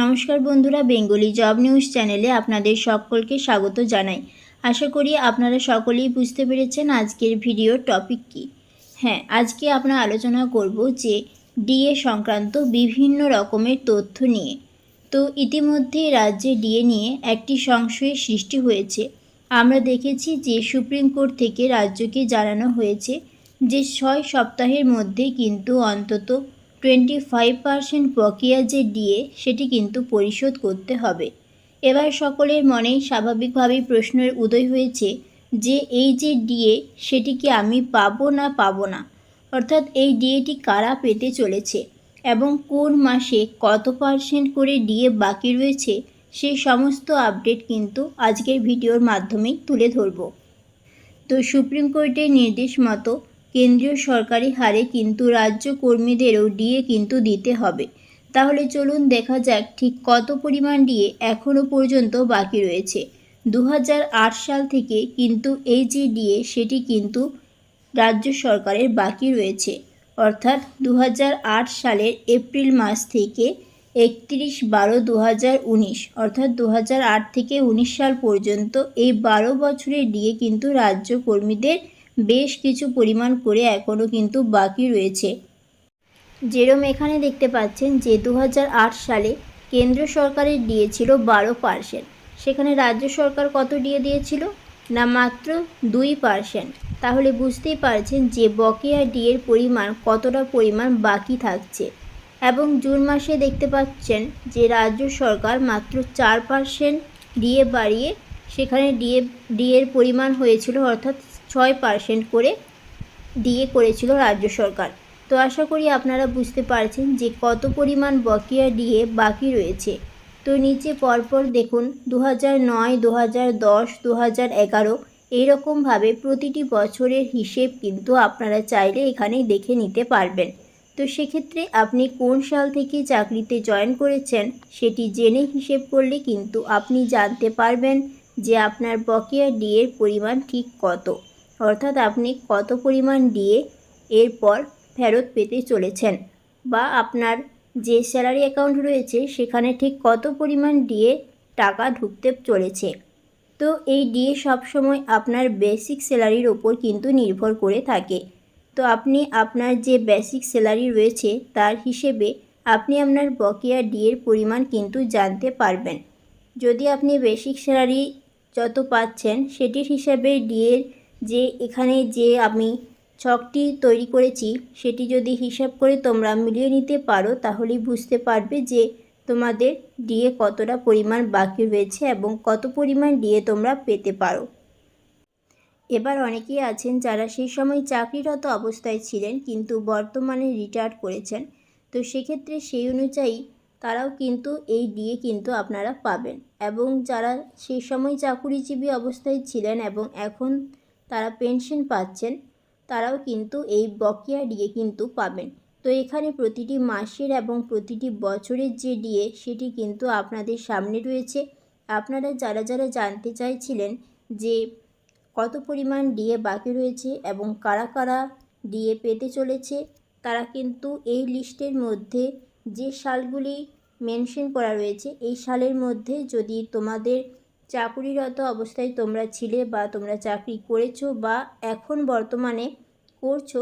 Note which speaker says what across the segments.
Speaker 1: নমস্কার বন্ধুরা, Bengali job news চ্যানেলে আপনাদের সকলকে স্বাগত জানাই। আশা করি আপনারা সকলেই বুঝতে পেরেছেন আজকের ভিডিওর টপিক কী। হ্যাঁ আজকে আমরা আলোচনা করব যে ডিএ সংক্রান্ত বিভিন্ন রকমের তথ্য নিয়ে। তো ইতিমধ্যে রাজ্যে ডিএ নিয়ে একটি সংশয়ের সৃষ্টি হয়েছে। আমরা দেখেছি যে সুপ্রিম কোর্ট থেকে রাজ্যকে জানানো হয়েছে যে ছয় সপ্তাহের মধ্যে কিন্তু অন্তত টোয়েন্টি ফাইভ পার্সেন্ট বকেয়া যে ডিএ সেটি কিন্তু পরিশোধ করতে হবে। এবার সকলের মনেই স্বাভাবিকভাবেই প্রশ্নের উদয় হয়েছে যে এই যে ডিএ সেটি কি আমি পাবো না পাবো না? অর্থাৎ এই ডিএটি কারা পেতে চলেছে? এবং কোন মাসে কত পার্সেন্ট করে ডিএ বাকি রয়েছে? সেই সমস্ত আপডেট কিন্তু আজকের ভিডিওর মাধ্যমেই তুলে ধরব। তো সুপ্রিম কোর্টের নির্দেশ মতো কেন্দ্রীয় সরকারি হারে কিন্তু রাজ্য কর্মীদেরও ডিএ কিন্তু দিতে হবে। তাহলে চলুন দেখা যাক ঠিক কত পরিমাণ ডিএ এখনও পর্যন্ত বাকি রয়েছে। দু হাজার আট সাল থেকে কিন্তু এই যে ডিএ, সেটি কিন্তু রাজ্য সরকারের বাকি রয়েছে। অর্থাৎ দু হাজার আট সালের এপ্রিল মাস থেকে একত্রিশ বারো দু অর্থাৎ দু হাজার আট থেকে উনিশ সাল পর্যন্ত এই বারো বছরের ডিএ কিন্তু রাজ্য কর্মীদের বেশ কিছু পরিমাণ করে এখনও কিন্তু বাকি রয়েছে। যেরম এখানে দেখতে পাচ্ছেন যে দু হাজার আট সালে কেন্দ্র সরকারের ডিএ ছিল বারো পার্সেন্ট। সেখানে রাজ্য সরকার কত ডিএ দিয়েছিল? না মাত্র দুই পার্সেন্ট। তাহলে বুঝতেই পারছেন যে বকেয়া ডিয়ের পরিমাণ কতটা পরিমাণ বাকি থাকছে। এবং জুন মাসে দেখতে পাচ্ছেন যে রাজ্য সরকার মাত্র চার পার্সেন্ট ডিএ বাড়িয়ে সেখানে ডিএ, ডিএর পরিমাণ হয়েছিল অর্থাৎ ছয় পার্সেন্ট করে দিয়ে করেছিল রাজ্য সরকার। তো আশা করি আপনারা বুঝতে পারছেন যে কত পরিমাণ বকেয়া ডিএ বাকি রয়েছে। তো নিচে পরপর দেখুন দু হাজার নয় দু হাজার দশ দু হাজার এগারো, এইরকমভাবে প্রতিটি বছরের হিসেব কিন্তু আপনারা চাইলে এখানে দেখে নিতে পারবেন। তো সেক্ষেত্রে আপনি কোন সাল থেকে চাকরিতে জয়েন করেছেন সেটি জেনে হিসেব করলে কিন্তু আপনি জানতে পারবেন যে আপনার বকেয়া ডিএর পরিমাণ ঠিক কত। অর্থাৎ আপনি কত পরিমাণ ডিএ এরপর ফেরত পেতে চলেছেন বা আপনার যে স্যালারি অ্যাকাউন্ট রয়েছে সেখানে ঠিক কত পরিমাণ ডিএ টাকা ঢুকতে চলেছে। তো এই ডিএ সবসময় আপনার বেসিক স্যালারির ওপর কিন্তু নির্ভর করে থাকে। তো আপনি আপনার যে বেসিক স্যালারি রয়েছে তার হিসেবে আপনি আপনার বকেয়া ডিএর পরিমাণ কিন্তু জানতে পারবেন। যদি আপনি বেসিক স্যালারি যত পাচ্ছেন সেটির হিসাবে ডিএর যে এখানে যে আমি ছকটি তৈরি করেছি, সেটি যদি হিসাব করে তোমরা মিলিয়ে নিতে পারো, তাহলেই বুঝতে পারবে যে তোমাদের ডিএ কতটা পরিমাণ বাকি রয়েছে এবং কত পরিমাণ ডিএ তোমরা পেতে পারো। এবার অনেকেই আছেন যারা সেই সময় চাকরিরত অবস্থায় ছিলেন, কিন্তু বর্তমানে রিটায়ার করেছেন। তো সেক্ষেত্রে সেই অনুযায়ী তারাও কিন্তু এই ডিএ কিন্তু আপনারা পাবেন। এবং যারা সেই সময় চাকুরিজীবী অবস্থায় ছিলেন এবং এখন তারা পেনশন পাচ্ছেন, তারাও কিন্তু এই বকেয়া ডিএ কিন্তু পাবেন। তো এখানে প্রতিটি মাসের এবং প্রতিটি বছরের যে ডিএ, সেটি কিন্তু আপনাদের সামনে রয়েছে। আপনারা যারা যারা জানতে চাইছিলেন যে কত পরিমাণ ডিএ বাকি রয়েছে এবং কারা কারা ডিএ পেতে চলেছে, তারা কিন্তু এই লিস্টের মধ্যে যে সালগুলি মেনশন করা রয়েছে, এই সালের মধ্যে যদি তোমাদের চাকুরিরত অবস্থায় তোমরা ছিলে বা তোমরা চাকরি করেছ বা এখন বর্তমানে করছ,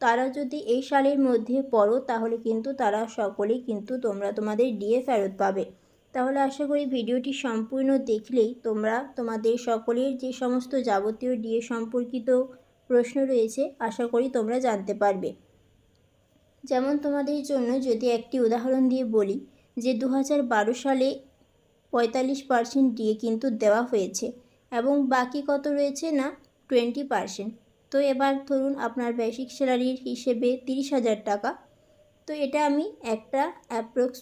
Speaker 1: তারা যদি এই সালের মধ্যে পড়ো, তাহলে কিন্তু তারা সকলে কিন্তু তোমরা তোমাদের ডিএ ফেরত পাবে। তাহলে আশা করি ভিডিওটি সম্পূর্ণ দেখলেই তোমরা তোমাদের সকলের যে সমস্ত যাবতীয় ডিএ সম্পর্কিত প্রশ্ন রয়েছে, আশা করি তোমরা জানতে পারবে। যেমন তোমাদের জন্য যদি একটি উদাহরণ দিয়ে বলি, যে দু হাজার বারো সালে পঁয়তাল্লিশ পার্সেন্ট ডিএ কিন্তু দেওয়া হয়েছে এবং বাকি কত রয়েছে না? টোয়েন্টি পার্সেন্ট তো এবার ধরুন আপনার বেসিক স্যালারির হিসেবে তিরিশ হাজার টাকা। তো এটা আমি একটা অ্যাপ্রক্স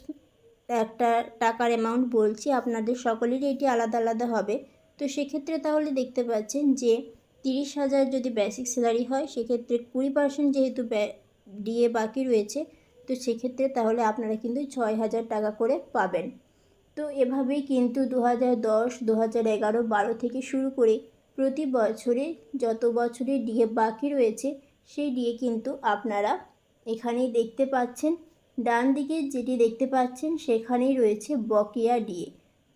Speaker 1: একটা টাকার অ্যামাউন্ট বলছি, আপনাদের সকলেরই এটি আলাদা আলাদা হবে। তো সেক্ষেত্রে তাহলে দেখতে পাচ্ছেন যে তিরিশ হাজার যদি বেসিক স্যালারি হয়, সেক্ষেত্রে কুড়ি পার্সেন্ট যেহেতু ডিএ বাকি রয়েছে, তো সেক্ষেত্রে তাহলে আপনারা কিন্তু ছয় হাজার টাকা করে পাবেন। তো এভাবেই কিন্তু দু হাজার দশ দু হাজার এগারো, বারো থেকে শুরু করে প্রতি বছরে যত বছরে ডিএ বাকি রয়েছে, সেই ডিএ কিন্তু আপনারা এখানেই দেখতে পাচ্ছেন। ডান দিকে যেটি দেখতে পাচ্ছেন, সেখানেই রয়েছে বকেয়া ডিএ।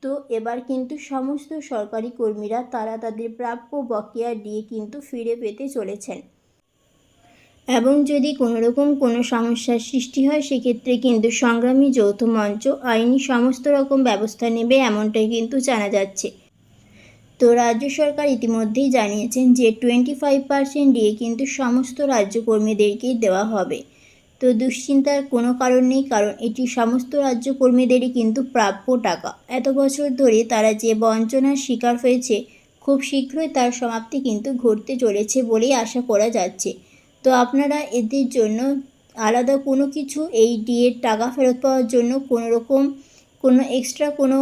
Speaker 1: তো এবার কিন্তু সমস্ত সরকারি কর্মীরা তারা তাদের প্রাপ্য বকেয়া ডিএ কিন্তু ফিরে পেতে চলেছেন। এবং যদি কোনো রকম কোনো সমস্যার সৃষ্টি হয়, সেক্ষেত্রে কিন্তু সংগ্রামী যৌথ মঞ্চ আইনি সমস্ত রকম ব্যবস্থা নেবে এমনটাই কিন্তু জানা যাচ্ছে। তো রাজ্য সরকার ইতিমধ্যেই জানিয়েছেন যে টোয়েন্টি ফাইভ পার্সেন্ট দিয়ে কিন্তু সমস্ত রাজ্য কর্মীদেরকেই দেওয়া হবে। তো দুশ্চিন্তার কোনো কারণ নেই, কারণ এটি সমস্ত রাজ্য কর্মীদেরই কিন্তু প্রাপ্য টাকা। এত বছর ধরে তারা যে বঞ্চনার শিকার হয়েছে, খুব শীঘ্রই তার সমাপ্তি কিন্তু ঘটতে চলেছে বলেই আশা করা যাচ্ছে। তো আপনারা এদের জন্য আলাদা কোনো কিছু এই ডিএর টাকা ফেরত পাওয়ার জন্য কোনো রকম কোনো এক্সট্রা কোনো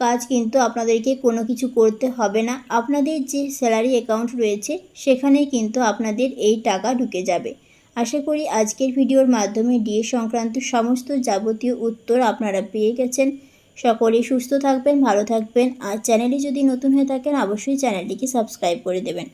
Speaker 1: কাজ কিন্তু আপনাদেরকে কোনো কিছু করতে হবে না। আপনাদের যে স্যালারি অ্যাকাউন্ট রয়েছে সেখানেই কিন্তু আপনাদের এই টাকা ঢুকে যাবে। আশা করি আজকের ভিডিওর মাধ্যমে ডিএ সংক্রান্ত সমস্ত যাবতীয় উত্তর আপনারা পেয়ে গেছেন। সকলেই সুস্থ থাকবেন, ভালো থাকবেন। আর চ্যানেলে যদি নতুন হয়ে থাকেন, অবশ্যই চ্যানেলটিকে সাবস্ক্রাইব করে দেবেন।